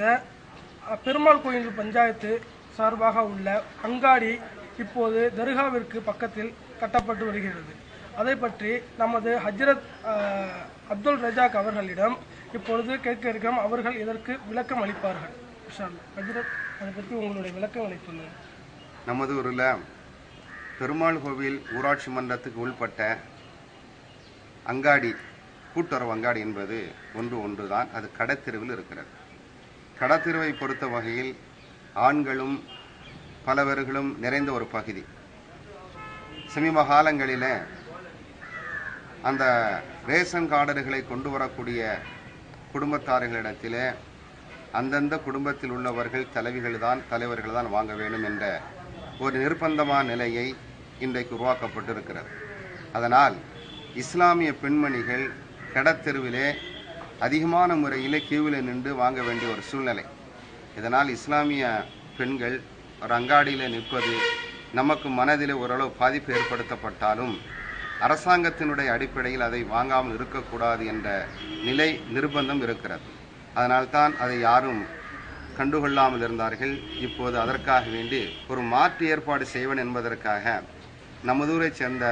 இருந்த பெருமாள் கோயில் பஞ்சாயத்து சார்பாக உள்ள அங்காடி இப்போது தர்காவிற்கு பக்கத்தில் கட்டப்பட்டு வருகிறது. அதை பற்றி நமது ஹஜ்ரத் அப்துல் ரஜாக் அவர்களிடம் இப்பொழுது கேட்க இருக்கிறோம் அவர்கள் இதற்கு விளக்கம் அளிப்பார்கள். இன்ஷா ஹஜ்ரத் அதை பற்றி உங்களுடைய விளக்கம் சொல்லுங்கள் நமது ஊரில் பெருமாள் கோவில் ஊராட்சி மன்றத்துக்கு உள்பட்ட அங்காடி கூட்டுறவு அங்காடி என்பது ஒன்று ஒன்று தான் அது கடத்தெருவில் இருக்கிறது. கடத்தெருவை பொறுத்த வகையில் ஆண்களும் பலவர்களும் நிறைந்த ஒரு பகுதி. சமீப காலங்களில் அந்த ரேஷன் கார்டர்களை கொண்டு வரக்கூடிய குடும்பத்தார்களிடத்திலே அந்தந்த குடும்பத்தில் உள்ளவர்கள் தலைவிகள் தான் தலைவர்கள் தான் வாங்க வேண்டும் என்ற ஒரு நிர்பந்தமான நிலையை இன்றைக்கு உருவாக்கப்பட்டிருக்கிறது. அதனால் இஸ்லாமிய பெண்மணிகள் கடத்தெருவிலே அதிகமான முறையில் கியூவில் நின்று வாங்க வேண்டிய ஒரு சூழ்நிலை. இதனால் இஸ்லாமிய பெண்கள் ஒரு அங்காடியில் நிற்பது நமக்கு மனதில் ஓரளவு பாதிப்பு ஏற்படுத்தப்பட்டாலும் அரசாங்கத்தினுடைய அடிப்படையில் அதை வாங்காமல் இருக்கக்கூடாது என்ற நிலை நிர்பந்தம் இருக்கிறது. அதனால்தான் அதை யாரும் கண்டுகொள்ளாமல் இருந்தார்கள். இப்போது அதற்காக வேண்டி ஒரு மாற்று ஏற்பாடு செய்வன் என்பதற்காக நமதூரைச் சேர்ந்த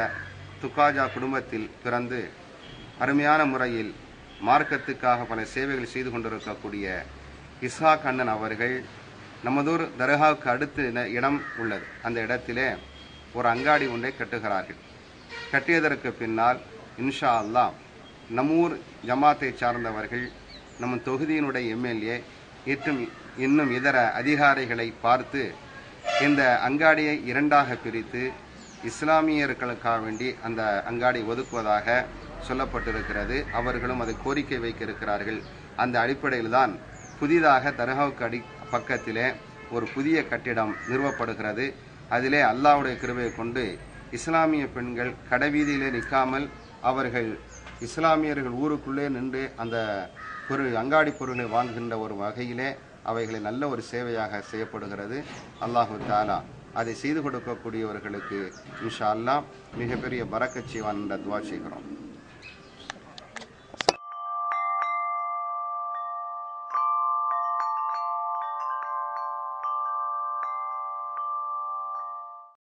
துக்காஜா குடும்பத்தில் பிறந்து அருமையான முறையில் மார்க்கத்துக்காக பல சேவைகள் செய்து கொண்டிருக்கக்கூடிய இஸ்ஹாக் கண்ணன் அவர்கள் நமதூர் தர்காவுக்கு அடுத்து இடம் உள்ளது. அந்த இடத்திலே ஒரு அங்காடி ஒன்றை கட்டுகிறார்கள். கட்டியதற்கு பின்னால் இன்ஷா அல்லா நம்மூர் ஜமாத்தை சார்ந்தவர்கள் நம் தொகுதியினுடைய எம்எல்ஏ மற்றும் இன்னும் இதர அதிகாரிகளை பார்த்து இந்த அங்காடியை இரண்டாக பிரித்து இஸ்லாமியர்களுக்காக வேண்டி அந்த அங்காடி ஒதுக்குவதாக சொல்லப்பட்டிருக்கிறது. அவர்களும் அதை கோரிக்கை வைக்க இருக்கிறார்கள் அந்த அடிப்படையில் தான் புதிதாக தர்காவுக்கு அடி பக்கத்திலே ஒரு புதிய கட்டிடம் நிறுவப்படுகிறது. அதிலே அல்லாஹ்வுடைய கிருபையை கொண்டு இஸ்லாமிய பெண்கள் கடைவீதியிலே நிற்காமல் அவர்கள் இஸ்லாமியர்கள் ஊருக்குள்ளே நின்று அந்த பொருள் அங்காடி பொருளை வாங்குகின்ற ஒரு வகையிலே அவைகளை நல்ல ஒரு சேவையாக செய்யப்படுகிறது. அல்லாஹு தாலா அதை செய்து கொடுக்கக்கூடியவர்களுக்கு இன்ஷா அல்லாஹ் மிகப்பெரிய பரக்கச் செய்வான் என்ற துவா செய்கிறோம்.